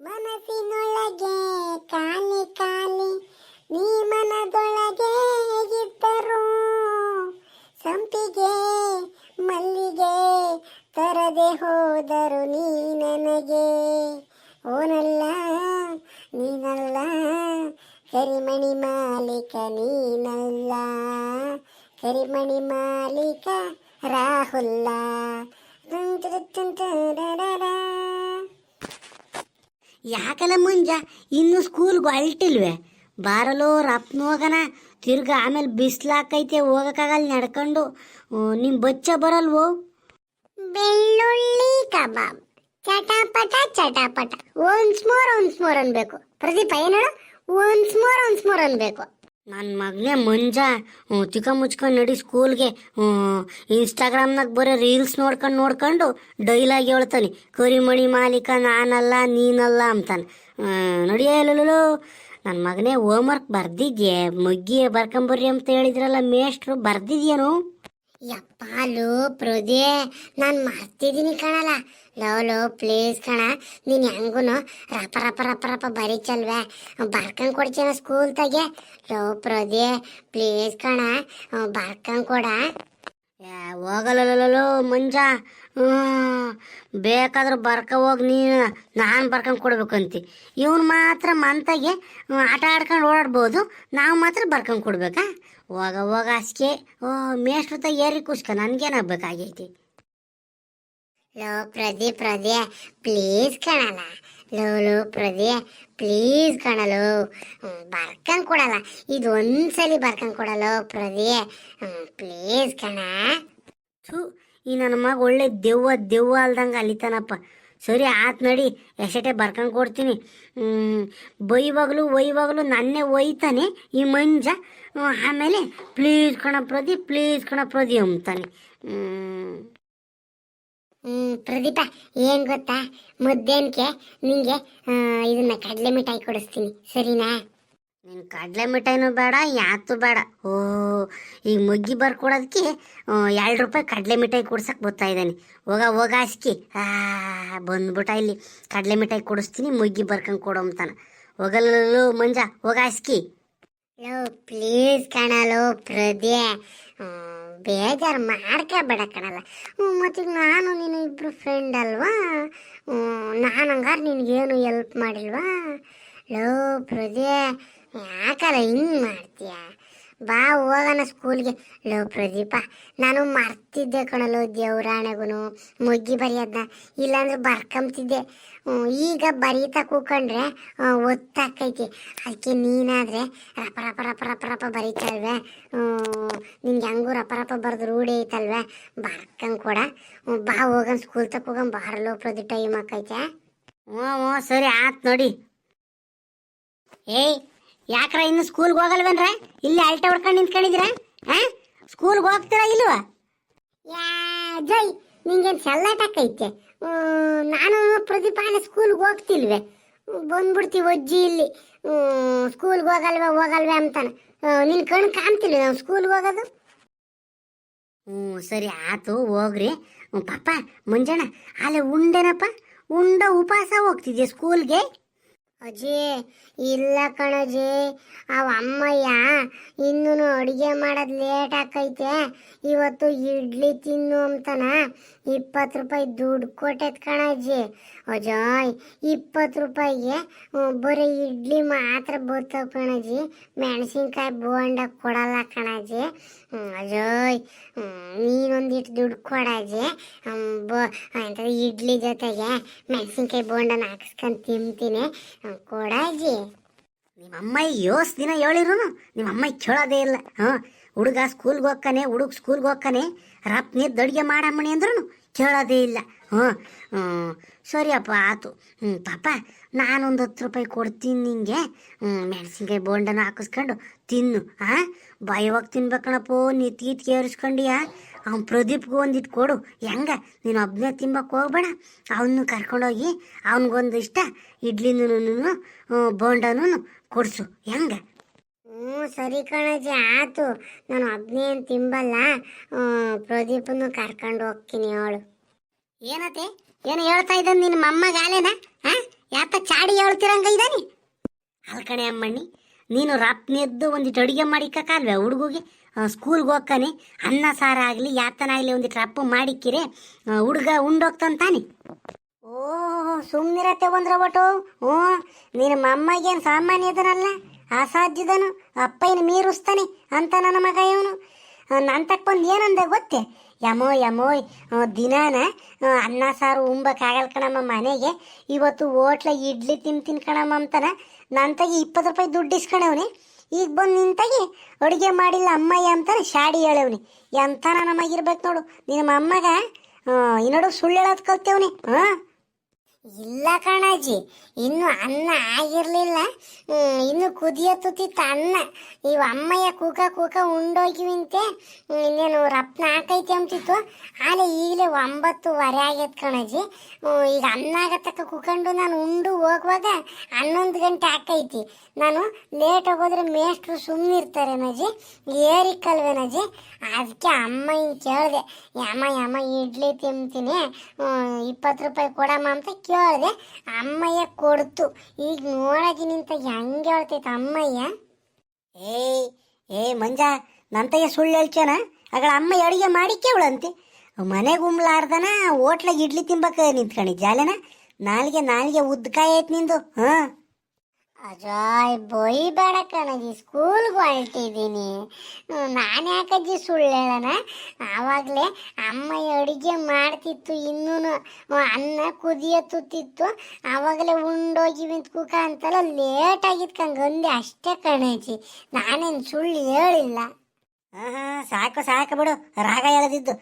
ಮನಸ್ಸಿನೊಳಗೆ ಖಾಲಿ ಖಾಲಿ ನೀ ಮನದೊಳಗೆ ಇದ್ದರು ಸಂಪಿಗೆ ಮಲ್ಲಿಗೆ ತರದೆ ಹೋದರು ನೀ ನನಗೆ ಓನಲ್ಲ, ನೀನಲ್ಲ, ಕರಿಮಣಿ ಮಾಲೀಕ ನೀನಲ್ಲ ಕರಿಮಣಿ ಮಾಲೀಕ ರಾಹುಲ್ಲ. ಯಾಕಲ್ಲ ಮುಂಜ? ಇನ್ನು ಸ್ಕೂಲ್ಗೆ ಅಲ್ಟಿಲ್ವೆ? ಬಾರಲೋ ರಪ್ನ ಹೋಗೋಣ ತಿರ್ಗ ಆಮೇಲೆ ಬಿಸ್ಲಾಕೈತೆ, ಹೋಗಕ್ಕಾಗಲ್ಲ ನಡ್ಕೊಂಡು. ನಿಮ್ಮ ಬಚ್ಚ ಬರಲ್ವೋ? ಬೆಳ್ಳುಳ್ಳಿ ಕಬಾಬ್. ಚಟಾಪಟ ಚಟಾಪಟ. ಒನ್ಸ್ ಮೋರ್ ಒನ್ಸ್ ಮೋರ್ ಅನ್ಬೇಕು. ಪ್ರದೀಪ, ಏನೋ ಒನ್ಸ್ ಮೋರ್ ಒನ್ಸ್ ಮೋರ್ ಅನ್ಬೇಕು. ನನ್ನ ಮಗನೇ ಮಂಜ ತಿಕ್ಕ ಮುಚ್ಕೊಂಡು ನಡಿ ಸ್ಕೂಲ್ಗೆ ಇನ್ಸ್ಟಾಗ್ರಾಮ್ನಾಗ ಬರೋ ರೀಲ್ಸ್ ನೋಡ್ಕೊಂಡು ನೋಡ್ಕೊಂಡು ಡೈಲಾಗಿ ಹೇಳ್ತಾನೆ. ಕರಿಮಣಿ ಮಾಲೀಕ ನಾನಲ್ಲ, ನೀನಲ್ಲ ಅಂತಾನೆ. ನಡಿಯಲ್ಲೂ ನನ್ನ ಮಗನೇ ಹೋಮ್ವರ್ಕ್ ಬರ್ದಿದ್ಯೆ, ಮಗ್ಗಿಯೇ ಬರ್ಕೊಂಬರ್ರಿ ಅಂತ ಹೇಳಿದ್ರಲ್ಲ ಮೇಷ್ಟ್ರು, ಬರ್ದಿದ್ಯೇನು? ಯಪ್ಪ, ಲೋ ಪ್ರದೇ. ನಾನು ಮರ್ತಿದ್ದೀನಿ ಕಣಲ್ಲ. ಲೋ ಲೋ ಪ್ಲೀಸ್ ಕಣ. ನೀನು ಹೆಂಗೂ ರಪ ರಪ ರಪ ರಪ ಬರೀಚಲ್ವೇ ಬರ್ಕಂಡ್ ಕೊಡ್ತೀನ ಸ್ಕೂಲ್ ತಗೆ? ಲವ್ ಪ್ರದೇ ಪ್ಲೀಸ್ ಕಣ. ಬರ್ಕಂಡ್ ಕೊಡ. ಹೋಗಲ್ಲ ಮಂಜ. ಬೇಕಾದ್ರೆ ಬರ್ಕ ಹೋಗಿ ನೀನು, ನಾನು ಬರ್ಕೊಂಡು ಕೊಡ್ಬೇಕಂತಿ. ಇವನು ಮಾತ್ರ ಮಂತಾಗೆ ಆಟ ಆಡ್ಕೊಂಡು ಓಡಾಡ್ಬೋದು, ನಾವು ಮಾತ್ರ ಬರ್ಕೊಂಡು ಕೊಡ್ಬೇಕಾ? ಹೋಗ ಹೋಗ ಅಸ್ಕೆ ಓ, ಮೇಷ್ಟ್ರ ತ ಏರಿ ಕುಸ್ಕ ನನಗೇನಾಗಬೇಕಾಗೈತಿ? ಲೋ ಪ್ರದೇ ಪ್ರದೇ, ಪ್ಲೀಸ್ ಕಣಲ್ಲ. ಲೋ ಲೋ, ಪ್ರದೇ, ಪ್ಲೀಸ್ ಕಣಲು ಬರ್ಕಂಡ್ ಕೊಡಲ್ಲ. ಇದು ಒಂದ್ಸಲಿ ಬರ್ಕಂಡ್ ಕೊಡಲು ಪ್ರದೇ. ಪ್ಲೀಸ್ ಕಣ. ಥೂ ಈ ನನ್ನ ಮಗ ಒಳ್ಳೆ ದೆವ್ವ ದೆವ್ವ ಅಲ್ದಂಗೆ ಅಲಿತಾನಪ್ಪ. ಸರಿ, ಆತ್ ನಡಿ ಎಷ್ಟೇ ಬರ್ಕೊಂಡು ಕೊಡ್ತೀನಿ. ಬೈವಾಗಲು ಬೈವಾಗ್ಲು ನನ್ನೇ ಒಯ್ತಾನೆ ಈ ಮಂಜ. ಆಮೇಲೆ ಪ್ಲೀಸ್ ಕಣ ಪ್ರದಿ ಪ್ಲೀಸ್ ಕಣ ಪ್ರದಿ ಅಂತಾನೆ. ಪ್ರದೀಪ, ಏನ್ ಗೊತ್ತಾ? ಮುದ್ದೇನ್ಕೆ ನಿಂಗೆ ಇದನ್ನ ಕಡಲೆ ಮಿಠಾಯಿ ಕೊಡಿಸ್ತೀನಿ. ಸರಿನಾ? ನಿನ್ ಕಡಲೆ ಮಿಠಾಯಿನೂ ಬೇಡ, ಯಾತು ಬೇಡ. ಓ ಈಗ ಮೊಗ್ಗಿ ಬರ್ಕೊಡೋದಕ್ಕೆ ಎರಡು ರೂಪಾಯಿ ಕಡಲೆ ಮಿಠಾಯಿ ಕೊಡ್ಸಕ್ಕೆ ಬರ್ತಾ ಇದ್ದಾನೆ. ಹೋಗ ಹೋಗ ಹಾಸ್ಕಿ. ಆ, ಬಂದ್ಬಿಟ್ಟ ಇಲ್ಲಿ. ಕಡಲೆ ಮಿಠಾಯಿ ಕೊಡಿಸ್ತೀನಿ, ಮೊಗ್ಗಿ ಬರ್ಕೊಂಡ್ ಕೊಡು ಅಂತಾನೆ. ಹೋಗಲ್ಲೋ ಮಂಜ, ಹೋಗ ಹಾಸ್ಕಿ. ಲೋ, ಪ್ಲೀಸ್ ಕಣಲೋ ಪ್ರದೇ ಬೇಜಾರು ಮಾಡ್ಕೋಬೇಡ ಕಣಲ್ಲ. ಮತ್ತೀಗ ನಾನು ನೀನು ಇಬ್ಬರು ಫ್ರೆಂಡ್ ಅಲ್ವಾ? ನಾನು ಹಂಗಾರೆ ನಿನಗೇನು ಹೆಲ್ಪ್ ಮಾಡಿಲ್ವಾ? ಲೋ ಪ್ರದೇ ಯಾಕಲ್ಲ ಹಿಂಗೆ ಮಾಡ್ತೀಯ? ಬಾ ಹೋಗೋಣ ಸ್ಕೂಲ್ಗೆ. ಲೋ ಪ್ರದೀಪ ನಾನು ಮರ್ತಿದ್ದೆ ಕಣಲೋ ದೇವ್ರಾಣೆಗೂ ಮೊಗ್ಗಿ ಬರೆಯೋದನ್ನ ಇಲ್ಲಾಂದ್ರೆ ಬರ್ಕೊಂತಿದ್ದೆ ಹ್ಮ್, ಈಗ ಬರೀತಾ ಕೂಕೊಂಡ್ರೆ ಒತ್ತಾಕೈತಿ. ಅದಕ್ಕೆ ನೀನಾದರೆ ರಪ ರಪ ರಪ ರಪ ರಪ ಬರೀತಲ್ವೇ ನಿನ್ಗೆ ಹಂಗೂ ರಪ ರಪ ಬರೆದು ರೂಢಿ ಐತಲ್ವೇ. ಬರ್ಕಂಗೆ ಕೂಡ. ಬಾ ಹೋಗನ್ ಸ್ಕೂಲ್ ತಕ ಹೋಗನ್ ಬಾರಲೋ ಪ್ರದಿ ಟೈಮ್ ಆಕೈತೆ ಹ್ಞೂ ಹ್ಞೂ ಸರಿ ಆತ್ ನೋಡಿ. ಏಯ್ ಯಾಕ್ರ ಇನ್ನು ಸ್ಕೂಲ್ಗೆ ಹೋಗಲ್ವೇನ್ರ? ಇಲ್ಲಿ ಅಲ್ಟ ಹೊಡ್ಕೊಂಡು ನಿಂತ್ಕೊಂಡಿದ್ದೀರಾ? ಹಾ ಸ್ಕೂಲ್ಗೆ ಹೋಗ್ತೀರಾ ಇಲ್ವಾ? ಯಾ, ಜೈ, ನಿಂಗೇನು ಸಲ್ಲಾಟಕ್ಕೈತೆ ನಾನು ಪ್ರದೀಪ ಸ್ಕೂಲ್ಗೆ ಹೋಗ್ತಿಲ್ವೇ. ಬಂದ್ಬಿಡ್ತೀವಿ ಅಜ್ಜಿ ಇಲ್ಲಿ. ಸ್ಕೂಲ್ಗೆ ಹೋಗಲ್ವೇ ಹೋಗಲ್ವೇ ಅಂತಾನೆ. ನಿನ್ನ ಕಣ್ಣು ಕಾಣ್ತಿಲ್ಲ ನಾವು ಸ್ಕೂಲ್ಗೆ ಹೋಗೋದು? ಹ್ಞೂ ಸರಿ, ಆತು, ಹೋಗ್ರಿ. ಪಾಪ ಮುಂಜಾನೆ ಅಲ್ಲೇ ಉಂಡೆನಪ್ಪ, ಉಂಡ ಉಪವಾಸ ಹೋಗ್ತಿದ್ಯಾ ಸ್ಕೂಲ್ಗೆ ಅಜ್ಜಿ ಇಲ್ಲ ಕಣಜ್ಜಿ ಅವ ಅಮ್ಮಯ್ಯ ಇನ್ನೂ ಅಡುಗೆ ಮಾಡೋದು ಲೇಟ್ ಆಕೈತೆ. ಇವತ್ತು ಇಡ್ಲಿ ತಿನ್ನು ಅಂತನ. ಇಪ್ಪತ್ತು ರೂಪಾಯಿ ದುಡ್ಡು ಕೊಟ್ಟೈತೆ ಕಣಜ್ಜಿ ಅಜಯ್, ಇಪ್ಪತ್ತು ರೂಪಾಯಿಗೆ ಬರೀ ಇಡ್ಲಿ ಮಾತ್ರ ಬರ್ತಾವ ಕಣಜ್ಜಿ ಮೆಣಸಿನ್ಕಾಯಿ ಬೋಂಡ ಕೊಡಲ್ಲ ಕಣಜ್ಜಿ ಅಜಯ್ ನೀನೊಂದಿಟ್ಟು ದುಡ್ಡು ಕೊಡಾಜೆ ಬೋ ಎಂತ ಇಡ್ಲಿ ಜೊತೆಗೆ ಮೆಣಸಿನ್ಕಾಯಿ ಬೋಂಡನ ಹಾಕಿಸ್ಕೊಂಡು ತಿಂತೀನಿ. ಕೊಡಾಜೆ ನಿಮ್ಮ ಅಮ್ಮ ಯೋಸ್ ದಿನ ಹೇಳಿರು ನಿಮ್ಮ ಅಮ್ಮ ಕೇಳೋದೇ ಇಲ್ಲ. ಹಾಂ ಹುಡುಗ ಸ್ಕೂಲ್ಗೆ ಹೋಗ್ಕಾನೆ, ಹುಡುಗ ಸ್ಕೂಲ್ಗೆ ಹೋಗ್ಕಾನೆ ರಪ್ ನೀರು ಅಡುಗೆ ಮಾಡಮ್ಮಣಿ ಅಂದ್ರೂ ಕೇಳೋದೇ ಇಲ್ಲ. ಹಾಂ ಸರಿಯಪ್ಪ ಆತು. ಹ್ಞೂ, ಪಾಪ, ನಾನೊಂದು ಹತ್ತು ರೂಪಾಯಿ ಕೊಡ್ತೀನಿ ನಿಂಗೆ. ಹ್ಞೂ, ಮೆಣಸಿನ್ಕಾಯಿ ಬೋಂಡನ ಹಾಕಿಸ್ಕೊಂಡು ತಿನ್ನು ಹಾಂ ಬಾಯವಾಗ ತಿನ್ಬೇಕಣಪ್ಪೋ ನಿತ್ಗೀತ್ಗೆ ಕೇರಿಸ್ಕೊಂಡಿಯ? ಅವ್ನು ಪ್ರದೀಪ್ಗೂ ಒಂದಿಟ್ಟು ಕೊಡು. ಹೆಂಗ? ನೀನು ಒಬ್ಬನೇ ತಿಂಬಕ್ಕೆ ಹೋಗ್ಬೇಡ. ಅವನು ಕರ್ಕೊಂಡೋಗಿ ಅವನಿಗೊಂದು ಇಷ್ಟ ಇಡ್ಲಿನೂ ಬೋಂಡನೂ ಕೊಡಿಸು. ಹೆಂಗ? ಹ್ಞೂ ಸರಿ ಕಣಜಿ ಆತು. ನಾನು ಒಬ್ಬನೇ ಏನು ತಿಂಬಲ್ಲ. ಪ್ರದೀಪನ್ನು ಕರ್ಕೊಂಡು ಹೋಗ್ತೀನಿ ಅವಳು. ಏನತೆ ಏನು ಹೇಳ್ತಾ ಇದ್ದ ನಿನ್ನ ಮೊಮ್ಮಗ ಗಾಲೇನ? ಹಾ ಯಾತ ಚಾಡಿ ಹೇಳ್ತಿರಂಗ ಇದ್ದಾನೆ? ಅಲ್ ಕಣೆ ಅಮ್ಮಣ್ಣಿ ನೀನು ರಪ್ನೆದ್ದು ಒಂದಿಟ್ಟು ಅಡುಗೆ ಮಾಡಿಕ್ಕಲ್ವೇ ಹುಡುಗಿಗೆ? ಸ್ಕೂಲ್ಗೆ ಹೋಗ್ತಾನೆ. ಅನ್ನ ಸಾರ ಆಗಲಿ ಯಾತನಾಗಲಿ ಒಂದಿಟ್ಟು ರಪ್ಪು ಮಾಡಿಕ್ಕಿರೆ ಹುಡುಗ ಉಂಡೋಗ್ತಾನೆ ಓ ಸುಮ್ಮನಿರತ್ತೆ ಒಂದ್ರ ಒಟ್ಟು ಹ್ಞೂ ನಿನ್ನ ಅಮ್ಮಗೇನು ಸಾಮಾನ್ಯ ಇದನಲ್ಲ? ಅಸಾಧ್ಯದನು, ಅಪ್ಪಯ್ಯನ ಮೀರುಸ್ತಾನೆ ಅಂತ ನನ್ನ ಮಗ ಇವನು. ನನ್ನ ತಕ್ಕ ಬಂದು ಏನಂದೆ ಗೊತ್ತೇ? ಯಮೋ ಯಮೋಯ್ ದಿನಾನ ಅನ್ನ, ಸಾರು ಉಂಬಕ್ಕಾಗಲ್ಲ ಕಣಮ್ಮ ಮನೆಗೆ. ಇವತ್ತು ಹೋಟ್ಲ ಇಡ್ಲಿ ತಿಂತೀನಿ ಕಣಮ್ಮ ಅಂತಾನ. ನನ್ನ ತಗಿ ಇಪ್ಪತ್ತು ರೂಪಾಯಿ ದುಡ್ಡು ಇಸ್ಕೊಂಡವನಿ ಈಗ ಬಂದು ನಿಂತಾಗಿ ಅಡುಗೆ ಮಾಡಿಲ್ಲ ಅಮ್ಮಯ್ಯ ಅಂತಾನೆ ಶಾಡಿ ಹೇಳವ್ನಿ. ಎಂಥ ನನ್ನ ಮಗಿರ್ಬೇಕು ನೋಡು. ನಿಮ್ಮ ಅಮ್ಮಗ ಈ ನೋಡು ಸುಳ್ಳು ಹೇಳೋದು ಕಲ್ತೇವ್ನಿ ಹಾಂ ಇಲ್ಲ ಕಣಾಜಿ. ಇನ್ನು ಅನ್ನ ಆಗಿರ್ಲಿಲ್ಲ. ಇನ್ನು ಕುದಿಯ ಕುದಿಯತ್ತುತ್ತಿತ್ತ ಅನ್ನ. ಈ ಅಮ್ಮಯ್ಯ ಕೂಕ ಕೂಕ ಉಂಡೋಗಿವಿಂತೆ. ಇನ್ನೇನು ರಪ್ನ ಹಾಕೈತಿ ಅಂತಿತ್ತು. ಆಲೆ ಈಗಲೇ ಒಂಬತ್ತುವರೆ ಆಗೈತೆ ಕಣಾಜಿ. ಈಗ ಅನ್ನ ಆಗತ್ತಕ್ಕ ಕುಕೊಂಡು ನಾನು ಉಂಡು ಹೋಗುವಾಗ ಹನ್ನೊಂದು ಗಂಟೆ ಆಕೈತಿ ನಾನು ಲೇಟ್ ಹೋಗೋದ್ರೆ ಮೇಷ್ಟ್ರು ಸುಮ್ಮನಿರ್ತಾರೆ ನಜಿ. ಏರಿಕಲ್ವೇನಜಿ ಅದಕ್ಕೆ ಅಮ್ಮ ಹಿಂಗೆ ಕೇಳಿದೆ, ಯಮ್ಮ ಯಮ್ಮ, ಇಡ್ಲಿ ತಿಂತೀನಿ. ಇಪ್ಪತ್ತು ರೂಪಾಯಿ ಕೊಡಮ್ಮ ಅಂತ ಕೇಳಿದೆ ಅಮ್ಮಯ್ಯ ಕೊಡ್ತು. ಈಗ ನೋಡಕ್ಕೆ ನಿಂತ ಹೆಂಗೆ ಹೇಳ್ತೈತೆ ಅಮ್ಮಯ್ಯ? ಏಯ್, ಏ ಮಂಜ, ನಂತಯ್ಯ ಸುಳ್ಳು ಹೇಳ್ಕ್ಯಾನ ಅಗಳ ಅಮ್ಮ ಅಡುಗೆ ಮಾಡಿ ಕೇವಳಂತೆ ಮನೆಗೆ ಉಮ್ಲಾರ್ದನ ಹೋಟ್ಲಾಗ ಇಡ್ಲಿ ತಿಂಬಕ್ಕೆ ನಿಂತ್ಕೊಂಡಿದ್ದೆ ಜಾಲೆನ? ನಾಲ್ಗೆ ನಾಲ್ಗೆ ಉದ್ಕಾಯ ಐತ್ ನಿಂದು, ಹಾ? ಅಜಾಯ್ ಬೈಬೇಡ ಕಣಜಿ, ಸ್ಕೂಲ್ಗೆ ಹೊರಟಿದ್ದೀನಿ ನಾನು ಯಾಕಜ್ಜಿ ಸುಳ್ಳು ಹೇಳೋಣ? ಆವಾಗಲೇ ಅಮ್ಮ ಅಡುಗೆ ಮಾಡ್ತಿತ್ತು ಇನ್ನೂ ಅನ್ನ ಕುದಿಯತ್ತುತ್ತಿತ್ತು ಆವಾಗಲೇ ಉಂಡೋಗಿ ನಿಂತು ಕುಕ ಅಂತಲ್ಲ ಲೇಟ್ ಆಗಿತ್ತು ಒಂದೇ ಅಷ್ಟೇ ಕಣಜಿ. ನಾನೇನು ಸುಳ್ಳು ಹೇಳಿಲ್ಲ. ಆಹಾ, ಸಾಕು ಸಾಕು ಬಿಡು. ರಾಗ ಎಳೆದಿದ್ದು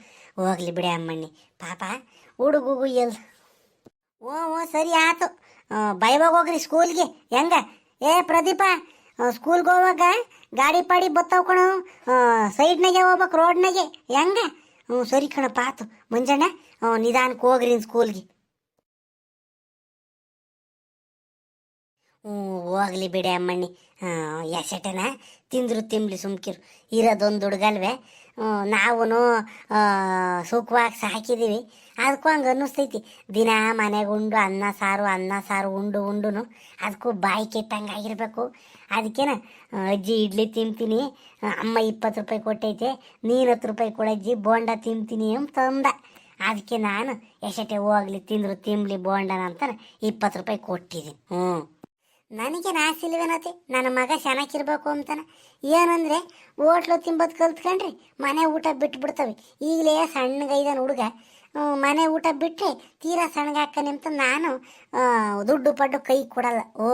ಹೋಗ್ಲಿ ಬಿಡಿ ಅಮ್ಮಣ್ಣಿ. ಪಾಪ, ಹುಡುಗುಗು ಎಲ್ ಓ ಓ, ಸರಿ ಆತು. ಬೈವಾಗ ಹೋಗ್ರಿ ಸ್ಕೂಲ್ಗೆ. ಹೆಂಗ? ಏ, ಪ್ರದೀಪ ಸ್ಕೂಲ್ಗೆ ಹೋಗುವಾಗ ಗಾಡಿ ಪಾಡಿ ಬತ್ತಾವ್ ಕಣು. ಸೈಡ್ನಾಗೆ ಹೋಗ್ಬೇಕು, ರೋಡ್ನಾಗೆ. ಹೆಂಗ? ಹ್ಞೂ, ಸರಿ ಕಣಪ್ಪ, ಆತು. ಮುಂಜಾನೆ ನಿಧಾನಕ್ಕೆ ಹೋಗ್ರಿ ಸ್ಕೂಲ್ಗೆ. ಹೋಗ್ಲಿ ಬಿಡಿ ಅಮ್ಮಣ್ಣಿ. ಎಸೆಟನ ತಿಂದ್ರು ತಿಂಬ್ಲಿ ಸುಮ್ಕಿರು. ಇರೋದೊಂದು ಹುಡುಗಲ್ವೇ ನಾವು ಸುಖವಾಗಿ ಸಾಕಿದ್ದೀವಿ ಅದಕ್ಕೂ ಹಂಗೆ ಅನ್ನಿಸ್ತೈತಿ. ದಿನ ಮನೆಗೆ ಉಂಡು, ಅನ್ನ, ಸಾರು ಅನ್ನ, ಸಾರು, ಉಂಡು, ಉಂಡುನು. ಅದಕ್ಕೂ ಬಾಯಿ ಕೆಟ್ಟಂಗೆ ಆಗಿರಬೇಕು. ಅದಕ್ಕೇನ ಅಜ್ಜಿ ಇಡ್ಲಿ ತಿಂತೀನಿ, ಅಮ್ಮ ಇಪ್ಪತ್ತು ರೂಪಾಯಿ ಕೊಟ್ಟೈತೆ, ನೀನು ಹತ್ತು ರೂಪಾಯಿ ಕೊಡಜ್ಜಿ ಬೋಂಡ ತಿಂತೀನಿ ಅಂತ ತಂದ ಅದಕ್ಕೆ ನಾನು ಎಷ್ಟೇ ಹೋಗ್ಲಿ, ತಿಂದ್ರು ತಿನ್ಲಿ ಬೋಂಡನ ಅಂತ ಇಪ್ಪತ್ತು ರೂಪಾಯಿ ಕೊಟ್ಟಿದ್ದೀನಿ. ಹ್ಞೂ. ನನಗೆ ನಾಸಿಲ್ವೇನತೆ ನನ್ನ ಮಗ ಚೆನ್ನಾಗಿರ್ಬೇಕು ಅಂತಾನ. ಏನಂದ್ರೆ, ಹೋಟ್ಲು ತಿಂಬೋದು ಕಲ್ತ್ಕೊಂಡ್ರಿ ಮನೆ ಊಟ ಬಿಟ್ಬಿಡ್ತವೆ. ಈಗಲೇ ಸಣ್ಣಗೈದನ ಹುಡುಗ ಮನೆ ಊಟ ಬಿಟ್ಟರೆ ತೀರಾ ಸಣ್ಣಗಾಕ ಅಂತ ನಾನು ದುಡ್ಡು ಪಡ್ಡು ಕೈ ಕೊಡಲ್ಲ. ಓ,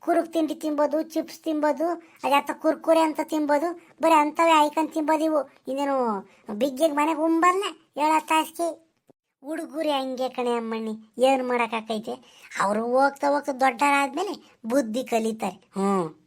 ಕುರುಕ್ ತಿಂಡಿ ತಿನ್ಬೋದು ಚಿಪ್ಸ್ ತಿನ್ಬೋದು ಅದ್ಯಾತ ಕುರ್ಕುರೆ ಅಂತ ತಿನ್ಬೋದು ಬರೀ ಅಂಥವೇ ಆಯ್ಕೊಂಡು ತಿನ್ಬೋದು ಇನ್ನೇನು ಬಿಗ್ಗಿಗೆ ಮನೆಗೆ ಉಂಬಲ್ಲ? ಹೇಳ ತಾಸಿಗೆ ಹುಡುಗರು ಹಂಗೆ ಕಣೆ ಅಮ್ಮಣ್ಣಿ ಏನು ಮಾಡೋಕ್ಕಾಕೈತೆ? ಅವರು ಹೋಗ್ತಾ ಹೋಗ್ತಾ ದೊಡ್ಡರಾದ್ಮೇಲೆ ಬುದ್ಧಿ ಕಲಿತಾರೆ. ಹ್ಞೂ